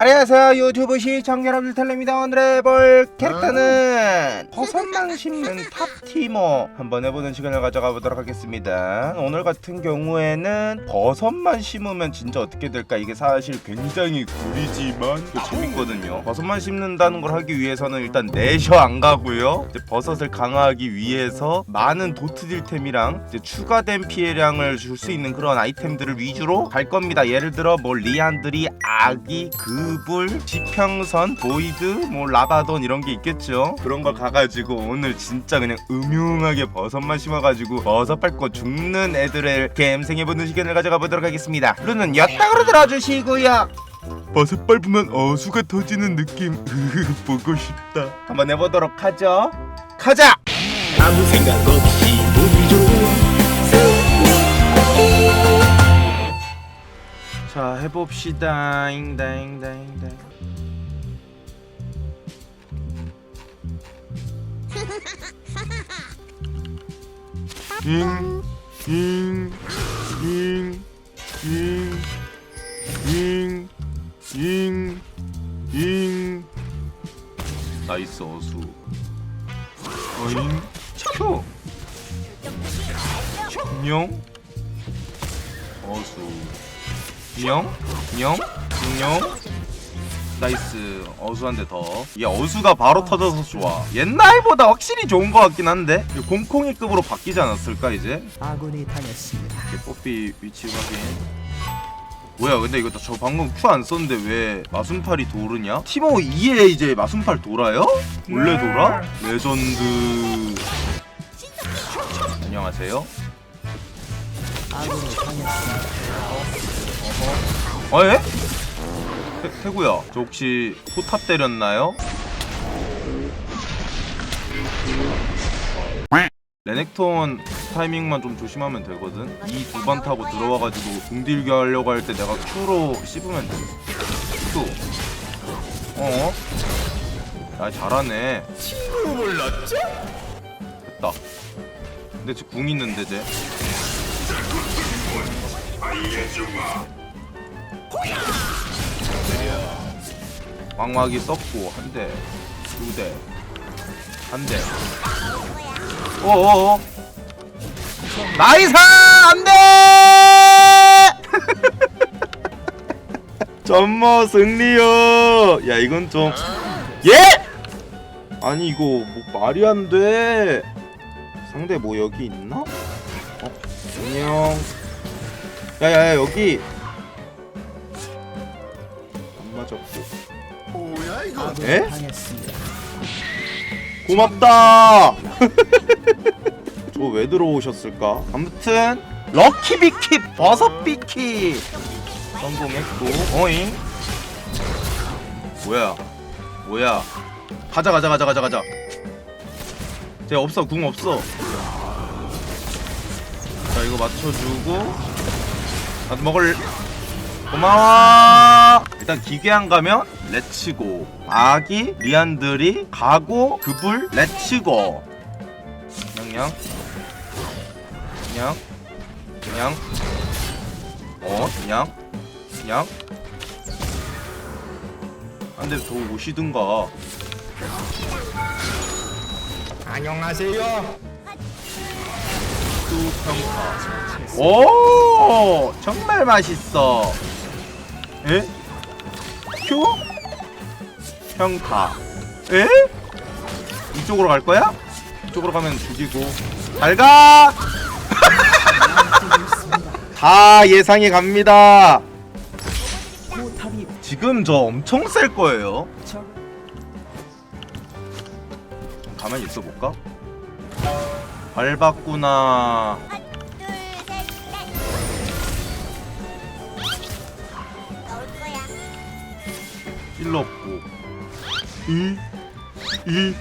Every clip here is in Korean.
안녕하세요 유튜브 시청자 여러분들 텔레입니다 오늘의 볼 캐릭터는 버섯만 심는 탑티머. 한번 해보는 시간을 가져가 보도록 하겠습니다. 오늘 같은 경우에는 버섯만 심으면 진짜 어떻게 될까? 이게 사실 굉장히 구리지만 또 재밌거든요. 버섯만 심는다는 걸 하기 위해서는 일단 내셔 안 가고요. 버섯을 강화하기 위해서 많은 도트 딜템이랑 이제 추가된 피해량을 줄 수 있는 그런 아이템들을 위주로 갈 겁니다. 예를 들어 뭐 리안드리 아기 그불 지평선 보이드 뭐 라바돈 이런 게 있겠죠? 그런 거 가가지고 오늘 진짜 그냥 음흉하게 버섯만 심어가지고 버섯 밟고 죽는 애들을 갬생해보는 시간을 가져가 보도록 하겠습니다. 루는 여탕으로 들어주시고요. 버섯 밟으면 어수가 터지는 느낌. 보고 싶다. 한번 해보도록 하죠. 가자! 아무 생각 없이 자 해봅시다. 잉다잉다잉다. 잉 잉 잉 잉 잉잉 나이스 어수. 어잉? 초. 안녕 어수 인형 인형 인형 나이스 어수 한 대 더. 얘 어수가 바로 터져서 좋아. 옛날보다 확실히 좋은 것 같긴 한데 공콩이급으로 바뀌지 않았을까 이제? 아군이 당했습니다. 이렇게 뽀삐 위치 확인. 뭐야 근데 이거 저 방금 큐안 썼는데 왜 마순팔이 도르냐? 티모 2에 이제 마순팔 돌아요? 원래 돌아? 레전드 안녕하세요 아군이 당했습니다. 어 예? 태, 태구야 저 혹시 포탑 때렸나요? 레넥톤 타이밍만 좀 조심하면 되거든 이 두 번 타고 들어와가지고 궁딜기 하려고 할 때 내가 Q로 씹으면 돼 Q 어? 야 잘하네 몰랐죠? 됐다 근데 쟤궁 있는데 쟤 왕막이 썼고 한 대 두 대 한 대 어어어 나이스 안돼 전모 승리요 야 이건 좀 예? 아니 이거 뭐 말이 안 돼. 상대 뭐 여기 있나? 어 안녕. 야야야 여기 안 맞았고. 뭐야 이거 에? 당했습니다. 고맙다. 저 왜 들어오셨을까? 아무튼 럭키 비킵 버섯 비킵 성공했고 어잉 뭐야 뭐야 가자 가자 가자 가자 가자 쟤 없어 궁 없어 자 이거 맞춰주고 나도 먹을 고마워 일단 기괴한 가면 렛츠고 아기 리안드리 가고 그불 렛츠고 그냥 그냥 그냥 어 그냥 그냥 안돼 더 오시든가. 안녕하세요. 또 평타 오 정말 맛있어. 에? 큐? 평타 에? 이쪽으로 갈 거야? 이쪽으로 가면 죽이고 잘가 다 예상이 갑니다 지금 저 엄청 셀 거예요 적 가만히 있어 볼까? 밟았구나 찔렀고 이, 이,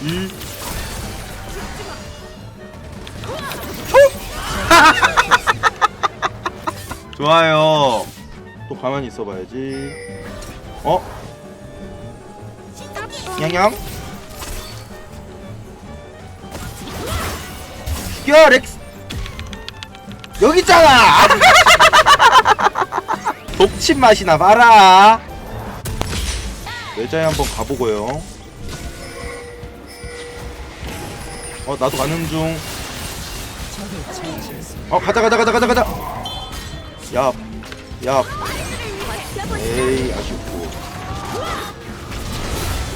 이. 촉! 좋아요. 또 가만히 있어봐야지. 어? 양양? 죽여 렉스. 여기 있잖아. 독침 맛이나 봐라. 내자에 한번 가보고요. 어 나도 가는 중. 어 가자 가자 가자 가자 가자. 야, 야. 에이 아쉽고.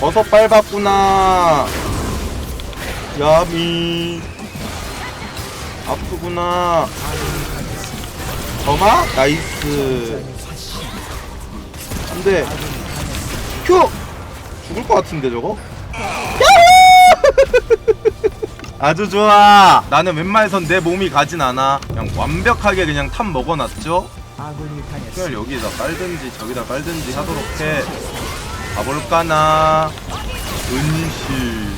버섯 밟았구나. 야미. 아프구나. 점아? 나이스. 안 돼. 큐! 죽을 것 같은데 저거? 아주 좋아. 나는 웬만해선 내 몸이 가진 않아. 그냥 완벽하게 그냥 탑 먹어놨죠. 당했습니다. 여기다 깔든지 저기다 깔든지 하도록 해. 가볼까나. 은신.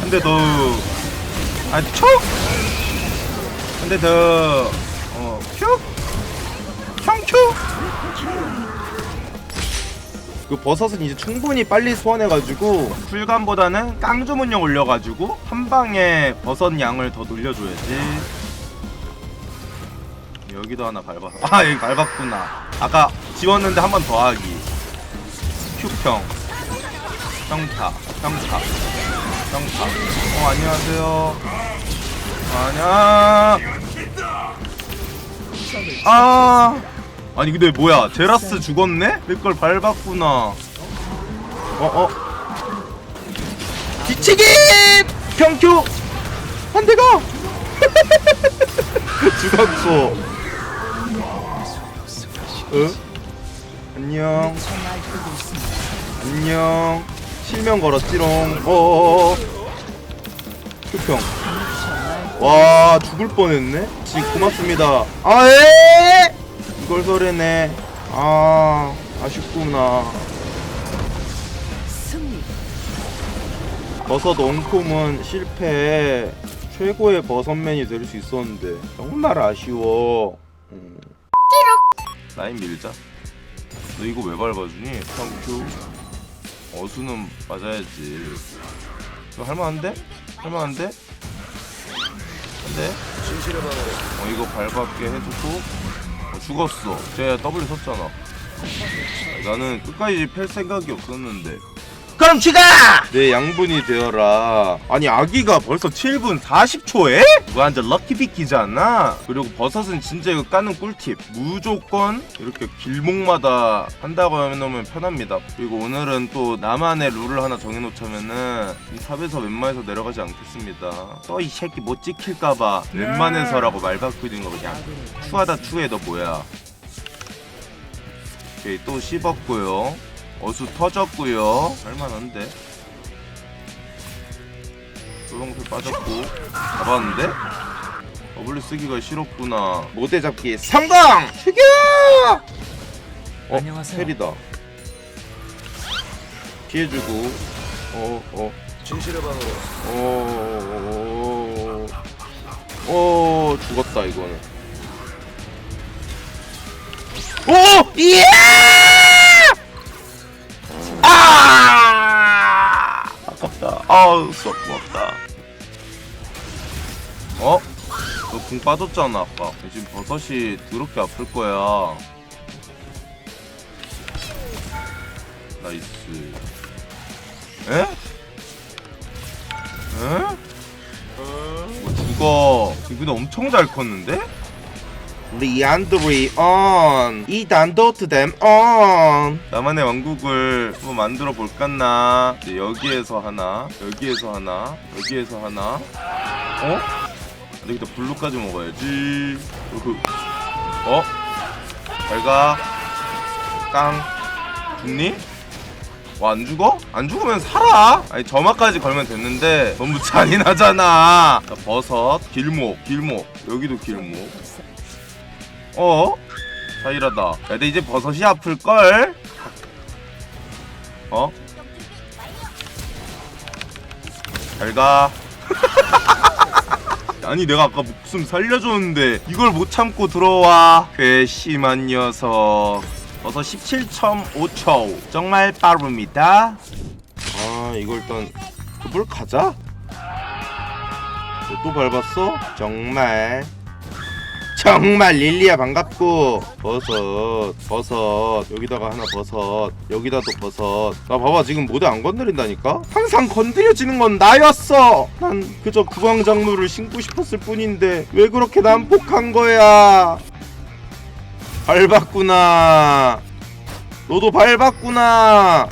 한대 더. 아, 촉! 한대 더. 어, 큐! 형큐! 그 버섯은 이제 충분히 빨리 소환해가지고 풀감보다는 깡주문용 올려가지고 한 방에 버섯 양을 더 늘려줘야지. 여기도 하나 밟았어. 아 여기 밟았구나. 아까 지웠는데 한 번 더 하기. 큐평. 평타. 평타. 평타. 어 안녕하세요. 아냐. 아. 아니 근데 뭐야 제라스 죽었네? 내 걸 밟았구나. 어 어. 뒤치기! 평큐! 한 대가! 죽었어. 응? 안녕. 안녕. 실명 걸었지롱. 어어어. 휴평. 와 죽을 뻔했네. 지 고맙습니다. 아 에! 이걸 설레네. 아 아쉽구나. 승리. 버섯 원콤은 실패. 최고의 버섯맨이 될 수 있었는데 정말 아쉬워. 음. 라인 밀자. 너 이거 왜 밟아주니? 평큐. 어수는 맞아야지. 이거 할만한데? 할만한데? 안돼? 어 이거 밟았게 해주고 어, 죽었어. 쟤 W 섰잖아. 나는 끝까지 팰 생각이 없었는데. 그럼 지가! 내 양분이 되어라. 아니 아기가 벌써 7분 40초에? 완전 럭키비키잖아. 그리고 버섯은 진짜 이거 까는 꿀팁. 무조건 이렇게 길목마다 한다고 해놓으면 편합니다. 그리고 오늘은 또 나만의 룰을 하나 정해놓자면은 이 탑에서 웬만해서 내려가지 않겠습니다. 또 이 새끼 못 지킬까봐 웬만해서라고 말 바꾸고 있는 거 그냥 추하다 추해 너 뭐야 오케이 또 씹었고요 어수 터졌고요. 할만한데? 조롱술 빠졌고. 잡았는데? 더블리 쓰기가 싫었구나. 모대 잡기 성공! 죽여 어 안녕하세요. 헬이다. 피해주고. 어 어. 진실의 방으로. 어, 어, 어, 죽었다 이거는. 오, 예! 아, 아우, 썩 고맙다. 어? 너 궁 빠졌잖아 아까. 지금 버섯이 더럽게 아플 거야. 나이스. 에? 에? 뭐 죽어. 이거 엄청 잘 컸는데? 리안드리 on. 이 단도 트댐 on. 나만의 왕국을 한번 만들어 볼까나? 여기에서 하나 여기에서 하나 여기에서 하나. 어? 일단 블루까지 먹어야지. 어? 잘가. 깡. 죽니? 와 안 죽어? 안 죽으면 살아? 아니 점화까지 걸면 됐는데 너무 잔인하잖아. 자, 버섯 길목 길목. 여기도 길목 어? 자일하다 야 근데 이제 버섯이 아플걸? 어? 잘가 아니 내가 아까 목숨 살려줬는데 이걸 못 참고 들어와 괘씸한 녀석 버섯 17.5초 정말 빠릅니다 아 이거 일단 그걸 가자 너또 밟았어? 정말 정말 릴리야 반갑고. 버섯 버섯. 여기다가 하나 버섯. 여기다 또 버섯. 나 봐봐 지금 모두 안 건드린다니까? 항상 건드려지는 건 나였어. 난 그저 구황작물을 신고 싶었을 뿐인데 왜 그렇게 난폭한 거야? 밟았구나. 너도 밟았구나.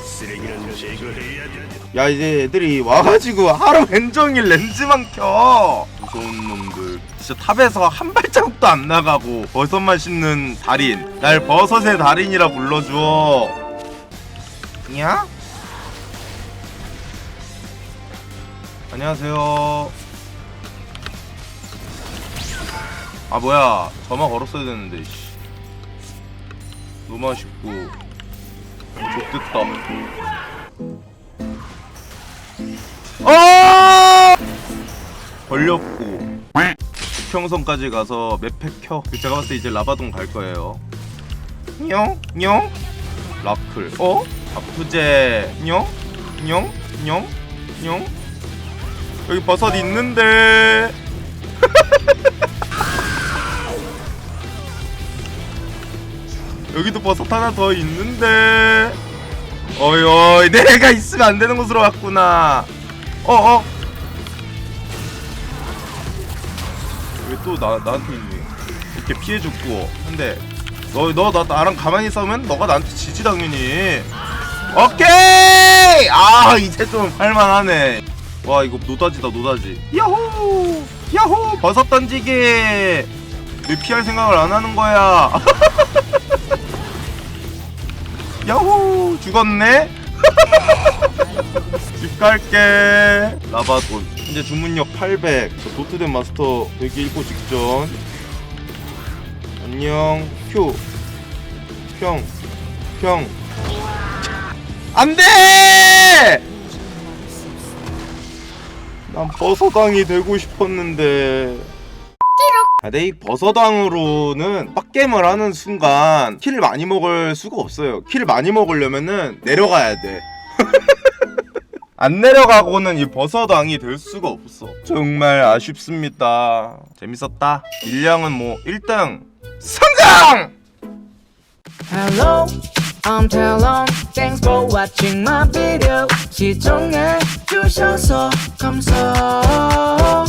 야 이제 애들이 와가지고 하루 왼종일 렌즈만 켜 무서운 놈들. 진짜 탑에서 한 발자국도 안 나가고 버섯만 씹는 달인. 날 버섯의 달인이라 불러줘. 냐? 안녕하세요. 아 뭐야. 저만 걸었어야 되는데 씨. 너무 아쉽고. 좋겠다. 어! 걸렸고 평성까지 가서 맵팩 켜 제가 봤을 때 이제 라바동 갈 거예요 뇽? 뇽? 라플 어? 아프제 뇽? 뇽? 뇽? 뇽? 여기 버섯 있는데 여기도 버섯 하나 더 있는데 어이 어이 내가 있으면 안 되는 곳으로 왔구나 어어 왜 또 나 나한테 이렇게 피해 줬고 근데 너 너 나 나랑 가만히 싸우면 너가 나한테 지지 당연히. 오케이! 아 이제 좀 할만하네. 와 이거 노다지다 노다지. 야호! 야호! 버섯 던지기! 왜 피할 생각을 안 하는 거야? 야호! 죽었네? 집 갈게. 라바돈 이제 주문력 800저 도트된 마스터 되기 읽고 직전. 안녕. 큐 평 평 안 돼! 난 버섯왕이 되고 싶었는데. 아, 근데 이 버섯왕으로는 빡겜을 하는 순간 킬을 많이 먹을 수가 없어요. 킬을 많이 먹으려면은 내려가야 돼 안 내려가고는 이 버섯왕이 될 수가 없어. 정말 아쉽습니다. 재밌었다. 일량은 뭐 1등 성장! Hello, I'm Talon. Thanks for watching my video. 시청해 주셔서 감사.